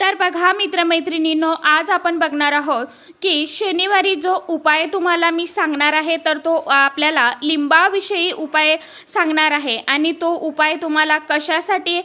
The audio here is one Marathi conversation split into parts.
तर बघा मित्रमैत्रिणींनो आज आपण बघणार आहोत की शनिवारी जो उपाय तुम्हाला मी सांगणार आहे तर तो आपल्याला लिंबाविषयी उपाय सांगणार आहे. आणि तो उपाय तुम्हाला कशासाठी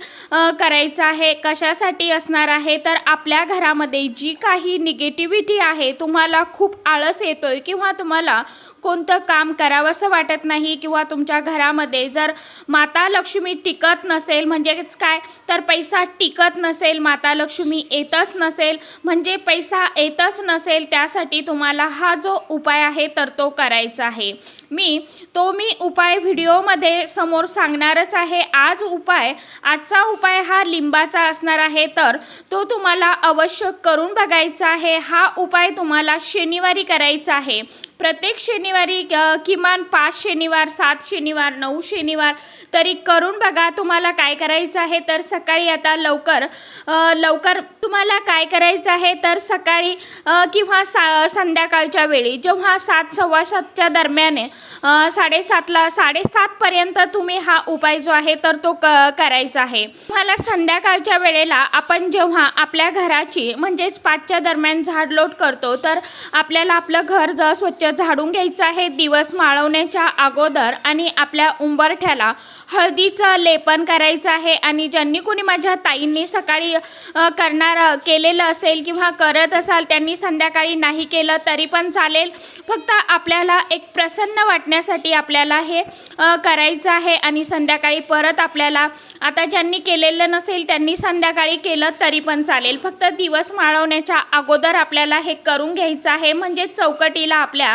करायचा आहे कशासाठी असणार आहे तर आपल्या घरामध्ये जी काही निगेटिव्हिटी आहे तुम्हाला खूप आळस येतोय किंवा तुम्हाला कोणतं काम करावंसं वाटत नाही किंवा तुमच्या घरामध्ये जर माता लक्ष्मी टिकत नसेल म्हणजेच काय? तर पैसा टिकत नसेल माता लक्ष्मी येतच नसेल म्हणजे पैसा येतच नसेल त्यासाठी तुम्हाला हा जो उपाय आहे तर तो करायचा आहे. मी तो मी उपाय व्हिडिओमध्ये समोर सांगणारच आहे. आज उपाय आजचा उपाय हा लिंबाचा असणार आहे तर तो तुम्हाला अवश्य करून बघायचा आहे. हा उपाय तुम्हाला शनिवारी करायचा आहे. प्रत्येक शनिवारी किमान पाच शनिवार सात शनिवार नऊ शनिवार तरी करून बघा तुम्हाला काय करायचं आहे. तर सकाळी आता लवकर लवकर तुम्हाला काय करायचं आहे तर सकाळी किंवा सा संध्याकाळच्या वेळी जेव्हा सात सव्वा सातच्या दरम्यान साडेसातला साडेसातपर्यंत तुम्ही हा उपाय जो आहे तर तो क करायचा आहे. तुम्हाला संध्याकाळच्या वेळेला आपण जेव्हा आपल्या घराची म्हणजेच पाचच्या दरम्यान झाडलोट करतो तर आपल्याला आपलं घर जर स्वच्छ झाडून घ्यायचं आहे. दिवस माळवण्याच्या अगोदर आणि आपल्या उंबरठ्याला हळदीचं लेपन करायचं आहे. आणि ज्यांनी कोणी माझ्या ताईंनी सकाळी करणार केलेलं असेल किंवा करत असाल त्यांनी संध्याकाळी नाही केलं तरी पण चालेल. फक्त आपल्याला एक प्रसन्न वाटण्यासाठी आपल्याला हे करायचं आहे. आणि संध्याकाळी परत आपल्याला आता ज्यांनी केलेलं नसेल त्यांनी संध्याकाळी केलं तरी पण चालेल. फक्त दिवस माळवण्याच्या अगोदर आपल्याला हे करून घ्यायचं आहे. म्हणजे चौकटीला आपल्या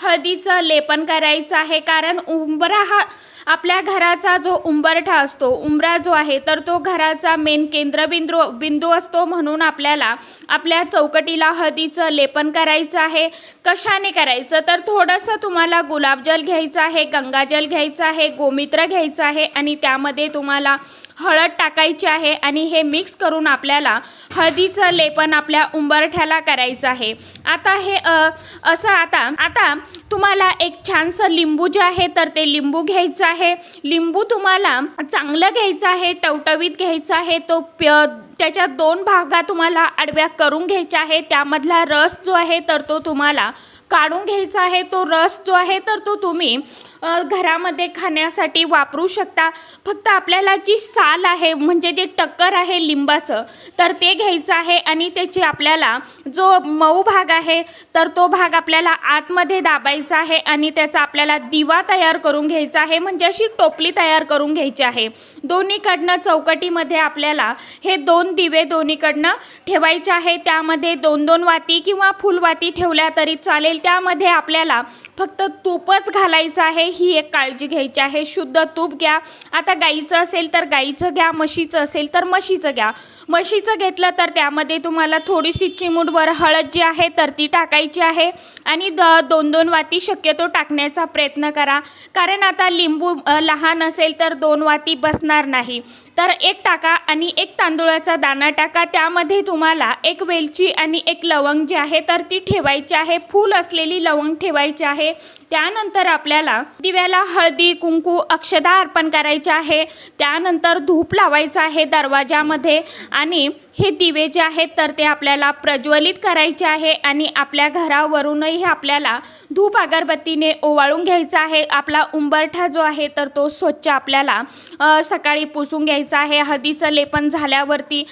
हळदीचं लेपन करायचं आहे. कारण उंबरा हा आपल्या घराचा जो उंबरठा असतो उंबरा जो आहे तर तो घराचा मेन केंद्रबिंदू बिंदू असतो म्हणून आपल्याला आपल्या चौकटीला हळदीचं लेपन करायचं आहे. कशाने करायचं? तर थोडंसं तुम्हाला गुलाबजल घ्यायचं आहे गंगाजल घ्यायचं आहे गोमित्र घ्यायचं आहे आणि त्यामध्ये तुम्हाला हळद टाकायची आहे आणि हे मिक्स करून आपल्याला हळदीचं लेपन आपल्या उंबरठ्याला करायचं आहे. आता हे असं आता आता तुम्हाला एक छानसं लिंबू जे आहे तर ते लिंबू घ्यायचं आहे. लिंबू तुम्हाला चांगलं घ्यायचं आहे टवटवीत घ्यायचं आहे. तो प्य त्याच्या दोन भागा तुम्हाला आडव्या करून घ्यायच्या आहे. त्यामधला रस जो आहे तर तो तुम्हाला काढून घ्यायचा आहे. तो रस जो आहे तर तो तुम्ही घरामध्ये खाण्यासाठी वापरू शकता. फक्त आपल्याला जी साल आहे म्हणजे जे टक्कर आहे लिंबाचं तर ते घ्यायचं आहे आणि त्याची आपल्याला जो मऊ भाग आहे तर तो भाग आपल्याला आतमध्ये दाबायचा आहे आणि त्याचा आपल्याला दिवा तयार करून घ्यायचा आहे म्हणजे अशी टोपली तयार करून घ्यायची आहे. दोन्हीकडनं चौकटीमध्ये आपल्याला हे दोन दिवे दोन्हीकडनं ठेवायचे आहे. त्यामध्ये दोन दोन वाती किंवा फुलवाती ठेवल्या तरी चालेल. त्यामध्ये आपल्याला फक्त तूपच घालायचं आहे. ही एक काळजी घ्यायची आहे. शुद्ध तूप घ्या. आता गाईचं असेल तर गाईचं घ्या म्हशीचं असेल तर म्हशीचं घ्या. म्हशीचं घेतलं तर त्यामध्ये तुम्हाला थोडीशी चिमूटभर हळद जी आहे तर ती टाकायची आहे. आणि द दोन दोन वाती शक्यतो टाकण्याचा प्रयत्न करा. कारण आता लिंबू लहान असेल तर दोन वाती बसणार नाही. तर एक टाका आणि एक तांदूळाचा दाणा टाका. त्यामध्ये तुम्हाला एक वेलची आणि एक लवंग जी आहे तर ती ठेवायची आहे. फूल असलेली लवंग ठेवायची आहे. त्यानंतर आपल्याला दिव्याला हळदी कुंकू अक्षदा अर्पण करायचे आहे. त्यानंतर धूप लावायचं आहे दरवाजामध्ये. आणि हे दिवे जे आहेत तर ते आपल्याला प्रज्वलित करायचे आहे आणि आपल्या घरावरूनही आपल्याला धूप अगरबत्तीने ओवाळून घ्यायचा आहे. आपला उंबरठा जो आहे तर तो स्वच्छ आपल्याला सकाळी पुसून घ्यायचा आहे. हळदीचं लेपन झाल्यावरती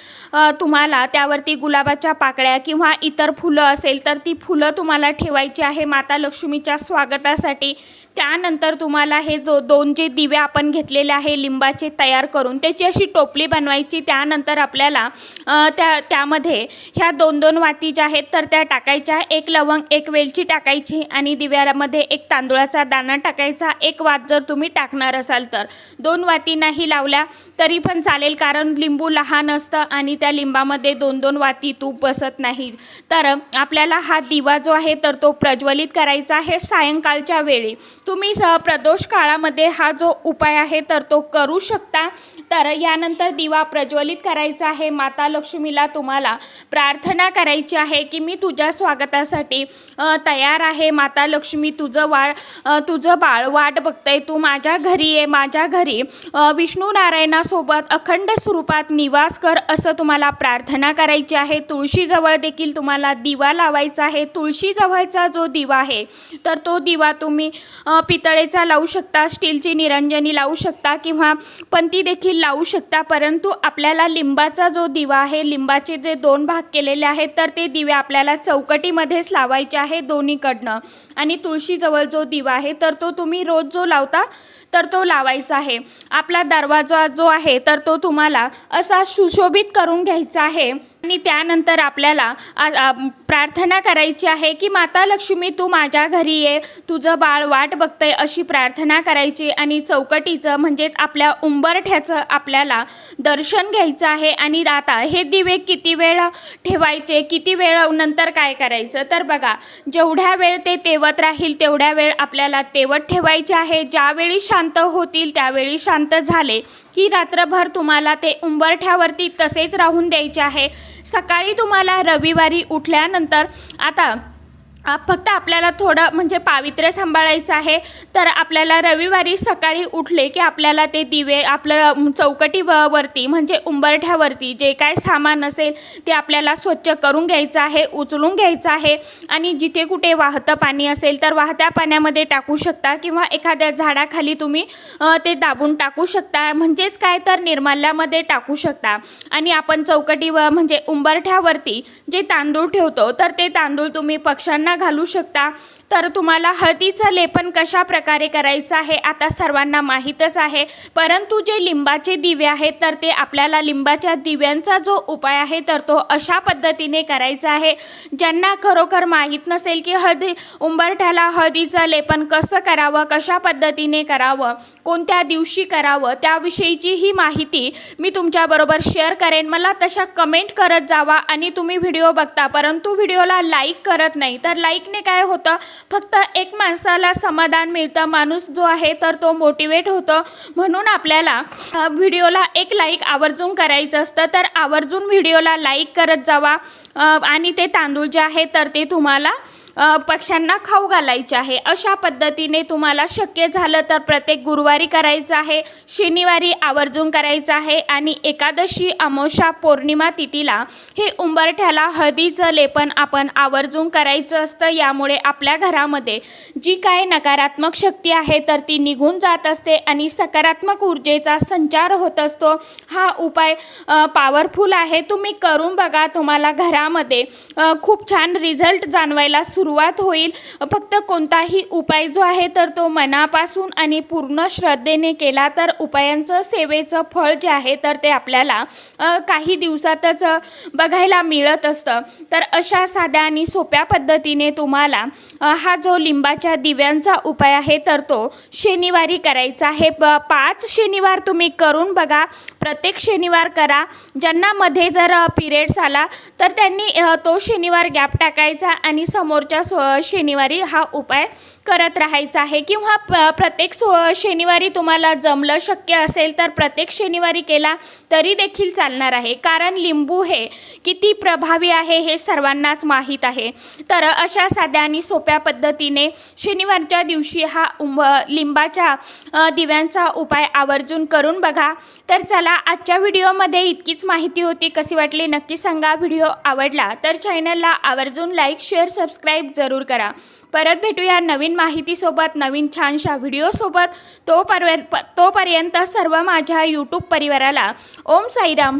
तुम्हाला त्यावरती गुलाबाच्या पाकळ्या किंवा इतर फुलं असेल तर ती फुलं तुम्हाला ठेवायची आहे माता लक्ष्मीच्या स्वागतासाठी. त्यानंतर तुम्हाला हे जो दोन जे दिवे आपण घेतलेले आहे लिंबाचे तयार करून त्याची अशी टोपली बनवायची. त्यानंतर आपल्याला त्या त्यामध्ये ह्या दोन दोन वाती ज्या आहेत तर त्या टाकायच्या. एक लवंग एक वेलची टाकायची आणि दिव्यामध्ये एक तांदुळाचा दाणा टाकायचा. एक वात जर तुम्ही टाकणार असाल तर. दोन वाती नाही लावल्या तरी पण चालेल कारण लिंबू लहान असतं आणि त्या लिंबामध्ये दोन दोन वाती तूप बसत नाही. तर आपल्याला हा दिवा जो आहे तर तो प्रज्वलित करायचा आहे सायंकाळच्या वेळी. तुम्ही स प्रदोष काळामध्ये हा जो उपाय आहे तर तो करू शकता. तर यानंतर दिवा प्रज्वलित करायचा आहे. माता लक्ष्मीला तुम्हाला प्रार्थना करायची आहे की मी तुझ्या स्वागतासाठी तयार आहे. माता लक्ष्मी तुझं वाळ तुझं बाळ वाट बघतंय. तू माझ्या घरी ये. माझ्या घरी विष्णू नारायणासोबत अखंड स्वरूपात निवास कर असं तुम्हाला प्रार्थना करायची आहे. तुळशीजवळ देखील तुम्हाला दिवा लावायचा आहे. तुळशीजवळचा जो दिवा आहे तर तो दिवा तुम्ही पितळेचा लावू शकता स्टीलची निरंजनी लावू शकता किंवा पंती देखील लावू शकता. परंतु आपल्याला लिंबाचा जो दिवा आहे लिंबाचे जे दोन भाग केलेले आहेत तर ते दिवे आपल्याला चौकटीमध्येच लावायचे आहे दोन्हीकडनं. आणि तुळशीजवळ जो दिवा आहे तर तो तुम्ही रोज जो लावता तर तो लावायचा आहे. आपला दरवाजा जो आहे तर तो तुम्हाला असा सुशोभित करून घ्यायचा आहे. आणि त्यानंतर आपल्याला प्रार्थना करायची आहे की माता लक्ष्मी तू माझ्या घरी ये तुझं बाळ वाट बघतंय अशी प्रार्थना करायची आणि चौकटीचं म्हणजेच आपल्या उंबरठ्याचं आपल्याला दर्शन घ्यायचं आहे. आणि आता हे दिवे किती वेळ ठेवायचे किती वेळ नंतर काय करायचं? तर बघा जेवढ्या वेळ ते तेवत राहील तेवढ्या वेळ आपल्याला तेवत ठेवायचे आहे. ज्यावेळी शांत होतील त्यावेळी शांत झाले की रात्रभर तुम्हाला ते उंबरठ्यावरती तसेच राहून द्यायचे आहे. सकाळी तुम्हाला रविवारी उठल्यानंतर आता आ, फक्त आपल्याला थोडं म्हणजे पावित्र्य सांभाळायचं आहे. तर आपल्याला रविवारी सकाळी उठले की आपल्याला ते दिवे आपलं चौकटी व वरती म्हणजे उंबरठ्यावरती जे काय सामान असेल ते आपल्याला स्वच्छ करून घ्यायचं आहे उचलून घ्यायचं आहे. आणि जिथे कुठे वाहतं पाणी असेल तर वाहत्या पाण्यामध्ये टाकू शकता किंवा एखाद्या झाडाखाली तुम्ही ते दाबून टाकू शकता. म्हणजेच काय तर निर्माल्यामध्ये टाकू शकता. आणि आपण चौकटी व म्हणजे उंबरठ्यावरती जे तांदूळ ठेवतो तर ते तांदूळ तुम्ही पक्ष्यांना घालू शकता. तर तुम्हाला हळदीचं लेपन कशा प्रकारे करायचं आहे आता सर्वांना माहीतच आहे. परंतु जे लिंबाचे दिवे आहेत तर ते आपल्याला लिंबाच्या दिव्यांचा जो उपाय आहे तर तो अशा पद्धतीने करायचा आहे. ज्यांना खरोखर माहीत नसेल की हळदी उंबरठ्याला हळदीचं लेपन कसं करावं कशा पद्धतीने करावं कोणत्या दिवशी करावं त्याविषयीची ही माहिती मी तुमच्याबरोबर शेअर करेन. मला तशा कमेंट करत जावा आणि तुम्ही व्हिडिओ बघता. परंतु व्हिडिओला लाईक करत नाही तर लाईकने काय होतं? फक्त एक माणसाला समाधान मिळतं माणूस जो आहे तर तो मोटिवेट होतो. म्हणून आपल्याला व्हिडिओला एक लाईक आवर्जून करायचं असतं. तर आवर्जून व्हिडिओला लाईक करत जावा. आणि ते तांदूळ जे आहे तर ते तुम्हाला पक्ष्यांना खाऊ घालायचे आहे. अशा पद्धतीने तुम्हाला शक्य झालं तर प्रत्येक गुरुवारी करायचं आहे शनिवारी आवर्जून करायचं आहे आणि एकादशी अमावस्या पौर्णिमा तिथीला हे उंबरठ्याला हळदीचं लेपन आपण आवर्जून करायचं असतं. यामुळे आपल्या घरामध्ये जी काय नकारात्मक शक्ती आहे तर ती निघून जात असते आणि सकारात्मक ऊर्जेचा संचार होत असतो. हा उपाय पॉवरफुल आहे. तुम्ही करून बघा. तुम्हाला घरामध्ये खूप छान रिझल्ट जाणवायला सुरू सुरुवात होईल. फक्त कोणताही उपाय जो आहे तर तो मनापासून आणि पूर्ण श्रद्धेने केला तर उपायांचं सेवेचं फळ जे आहे तर ते आपल्याला काही दिवसातच बघायला मिळत असतं. तर अशा साध्या आणि सोप्या पद्धतीने तुम्हाला हा जो लिंबाच्या दिव्यांचा उपाय आहे तर तो शनिवारी करायचा आहे. प पाच शनिवार तुम्ही करून बघा. प्रत्येक शनिवार करा. ज्यांना मध्ये जर पिरियड्स आला तर त्यांनी तो शनिवार गॅप टाकायचा आणि समोरच्या सो शनिवारी हा उपाय करत राहायचा आहे. किंवा प प्रत्येक सो शनिवारी तुम्हाला जमलं शक्य असेल तर प्रत्येक शनिवारी केला तरी देखील चालणार आहे. कारण लिंबू हे किती प्रभावी आहे हे सर्वांनाच माहीत आहे. तर अशा साध्या आणि सोप्या पद्धतीने शनिवारच्या दिवशी हा उंब लिंबाच्या दिव्यांचा उपाय आवर्जून करून बघा. तर चला आजच्या व्हिडिओमध्ये इतकीच माहिती होती. कशी वाटली नक्की सांगा. व्हिडिओ आवडला तर चॅनलला आवर्जून लाईक शेअर सबस्क्राईब जरूर करा. परत भेटूया नवीन माहितीसोबत नवीन छानशा व्हिडिओसोबत. तोपर्यंत तोपर्यंत सर्व माझ्या यूट्यूब परिवाराला ओम साईराम.